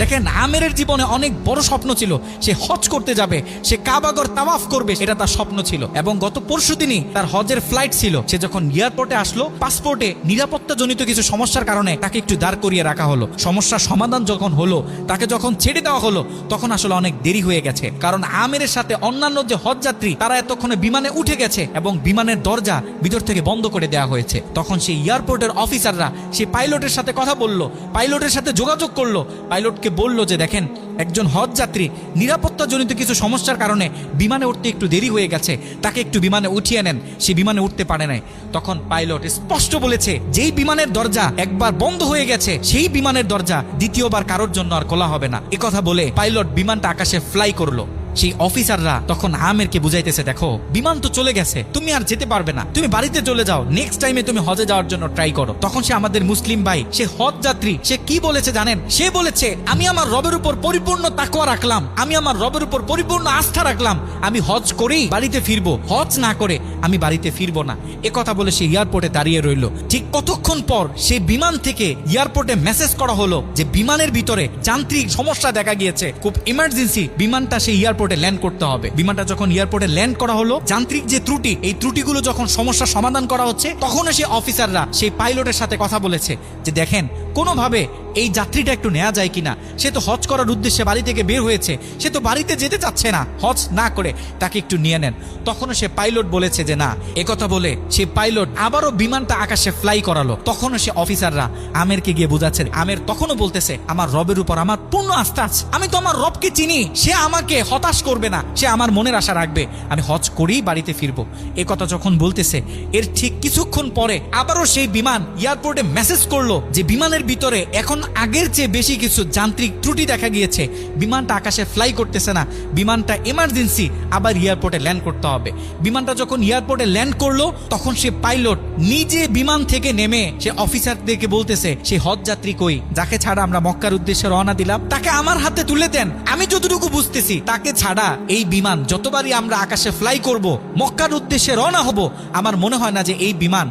দেখেন, আমেরের জীবনে অনেক বড় স্বপ্ন ছিল। সে হজ করতে যাবে, সে কাবাগর তাওয়াফ করবে এটা তার স্বপ্ন ছিল। এবং গত পরশু দিনই তার হজের ফ্লাইট ছিল। সে যখন এয়ারপোর্টে আসলো পাসপোর্টে নিরাপত্তা জনিত কিছু সমস্যার কারণে তাকে একটু দাঁড় করিয়ে রাখা হলো। সমস্যার সমাধান যখন হলো, তাকে যখন ছেড়ে দেওয়া হলো, তখন আসলে অনেক দেরি হয়ে গেছে। কারণ আমেরের সাথে অন্যান্য যে হজ যাত্রী, তারা এতক্ষণে বিমানে উঠে গেছে এবং বিমানের দরজা ভিতর থেকে বন্ধ করে দেওয়া হয়েছে। তখন সেই এয়ারপোর্টের অফিসাররা সেই পাইলটের সাথে কথা বলল পাইলটের সাথে যোগাযোগ করল পাইলটকে বলল যে, দেখেন, একজন হজ যাত্রী নিরাপত্তা জনিত কিছু সমস্যার কারণে বিমানে উঠতে একটু দেরি হয়ে গেছে। তাকে একটু বিমানে উঠিয়ে নেন। সে বিমানে উঠতে পারে নাই। তখন পাইলট স্পষ্ট বলেছে, যেই বিমানের দরজা একবার বন্ধ হয়ে গেছে, সেই বিমানের দরজা দ্বিতীয়বার কারোর জন্য আর খোলা হবে না। কথা বলে পাইলট বিমানটা আকাশে ফ্লাই করল। সেই অফিসাররা তখন আমেরকে বুঝাইতেছে, দেখো, বিমান তো চলে গেছে, তুমি আর যেতে পারবে না। তুমি বাড়িতে চলে যাও নেক্সট টাইমে তুমি হজে যাওয়ার জন্য ট্রাই করো। তখন সে আমাদের মুসলিম ভাই, সে হজ যাত্রী, সে কি বলেছে জানেন? সে বলেছে, আমি আমার রবের উপর পরিপূর্ণ তাকওয়া রাখলাম, আমি আমার রবের উপর পরিপূর্ণ আস্থা রাখলাম, আমি হজ করেই বাড়িতে ফিরবো। হজ না করে আমি বাড়িতে ফিরবো না। এ কথা বলে সে এয়ারপোর্টে দাঁড়িয়ে রইল। ঠিক কতক্ষণ পর সেই বিমান থেকে এয়ারপোর্টে মেসেজ করা হলো যে বিমানের ভিতরে যান্ত্রিক সমস্যা দেখা গিয়েছে। খুব ইমার্জেন্সি বিমানটা সেই এয়ারপোর্টে ল্যান্ড করতে হবে। বিমানটা যখন এয়ারপোর্টে ল্যান্ড করা হলো, যান্ত্রিক যে ত্রুটি, এই ত্রুটিগুলো যখন সমস্যা সমাধান করা হচ্ছে তখন সেই অফিসাররা, সেই পাইলটের সাথে কথা বলেছে যে দেখেন, কোনোভাবে এই যাত্রীটা একটু নেওয়া যায় কিনা? সে তো হজ করার উদ্দেশ্যে বাড়ি থেকে বের হয়েছে। সে তো বাড়িতে যেতে চাচ্ছে না। হজ না করে তাকে একটু নিয়ে নেন। তখনও সে পাইলট বলেছে যে, না। একথা বলে সে পাইলট আবারও বিমানটা আকাশে ফ্লাই করালো। তখনও সে অফিসাররা আমেরকে গিয়ে বোঝাচ্ছে আমের তখনও বলতেছে, আমার রবের উপর আমার পূর্ণ আস্থা আছে। আমি তো আমার রবকে চিনি। সে আমাকে হতাশ করবে না। সে আমার মনের আশা রাখবে। আমি হজ করেই বাড়িতে ফিরবো। এ কথা যখন বলতেছে, এর ঠিক কিছুক্ষণ পরে আবারও সেই বিমান এয়ারপোর্টে মেসেজ করল যে, বিমানের ভিতরে এখন আগের চেয়ে বেশি কিছু যান্ত্রিক ত্রুটি দেখা গিয়েছে। বিমানটা আকাশে ফ্লাই করতেছে না। বিমানটা এমার্জেন্সি আবার এয়ারপোর্টে ল্যান্ড করতে হবে। বিমানটা যখন এয়ারপোর্টে ল্যান্ড করল, তখন সে পাইলট নিজে বিমান থেকে নেমে সে অফিসারদেরকে বলতেছে, সে হজ যাত্রী কই? যাকে ছাড়া আমরা মক্কার উদ্দেশ্যে রওনা দিলাম, তাকে আমার হাতে তুলে দেন। আমি যতটুকু বুঝতেছি, তাকে ছাড়া এই বিমান যতবারই আমরা আকাশে ফ্লাই করব, মক্কার উদ্দেশ্যে রওনা হব, আমার মনে হয় না যে এই বিমান